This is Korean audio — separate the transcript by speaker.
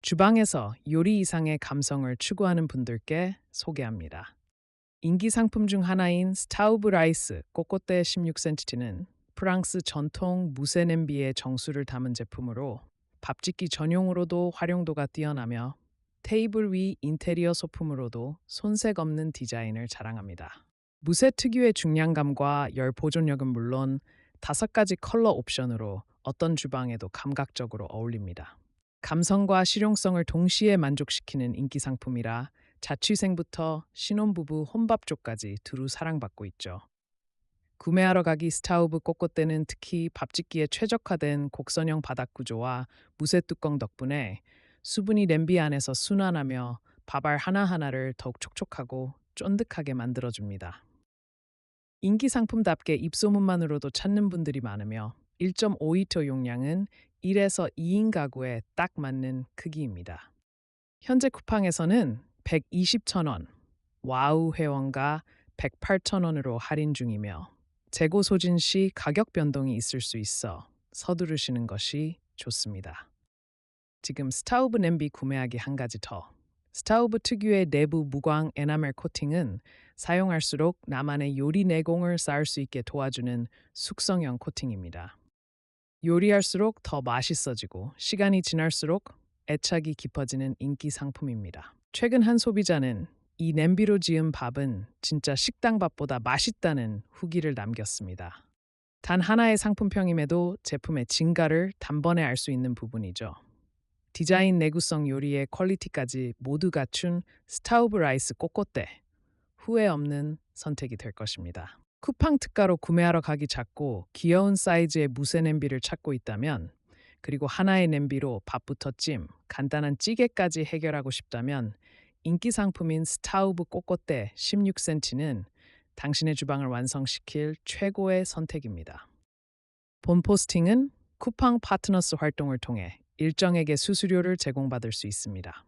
Speaker 1: 주방에서 요리 이상의 감성을 추구하는 분들께 소개합니다. 인기 상품 중 하나인 스타우브 라이스 꼬꼬떼 16cm는 프랑스 전통 무쇠 냄비의 정수를 담은 제품으로 밥 짓기 전용으로도 활용도가 뛰어나며 테이블 위 인테리어 소품으로도 손색 없는 디자인을 자랑합니다. 무쇠 특유의 중량감과 열 보존력은 물론 다섯 가지 컬러 옵션으로 어떤 주방에도 감각적으로 어울립니다. 감성과 실용성을 동시에 만족시키는 인기 상품이라 자취생부터 신혼부부 혼밥족까지 두루 사랑받고 있죠. 구매하러 가기 스타우브 꼬꼬떼는 특히 밥 짓기에 최적화된 곡선형 바닥 구조와 무쇠 뚜껑 덕분에 수분이 냄비 안에서 순환하며 밥알 하나하나를 더욱 촉촉하고 쫀득하게 만들어줍니다. 인기 상품답게 입소문만으로도 찾는 분들이 많으며 1.5리터 용량은 1에서 2인 가구에 딱 맞는 크기입니다. 현재 쿠팡에서는 120,000원, 와우 회원가 108,000원으로 할인 중이며 재고 소진 시 가격 변동이 있을 수 있어 서두르시는 것이 좋습니다. 지금 스타우브 냄비 구매하기 한 가지 더. 스타우브 특유의 내부 무광 에나멜 코팅은 사용할수록 나만의 요리 내공을 쌓을 수 있게 도와주는 숙성형 코팅입니다. 요리할수록 더 맛있어지고 시간이 지날수록 애착이 깊어지는 인기 상품입니다. 최근 한 소비자는 이 냄비로 지은 밥은 진짜 식당 밥보다 맛있다는 후기를 남겼습니다. 단 하나의 상품평임에도 제품의 진가를 단번에 알 수 있는 부분이죠. 디자인 내구성 요리의 퀄리티까지 모두 갖춘 스타우브 라이스 꼬꼬떼 후회 없는 선택이 될 것입니다. 쿠팡 특가로 구매하러 가기 작고 귀여운 사이즈의 무쇠 냄비를 찾고 있다면 그리고 하나의 냄비로 밥부터 찜, 간단한 찌개까지 해결하고 싶다면 인기 상품인 스타우브 꼬꼬떼 16cm는 당신의 주방을 완성시킬 최고의 선택입니다. 본 포스팅은 쿠팡 파트너스 활동을 통해 일정에게 수수료를 제공받을 수 있습니다.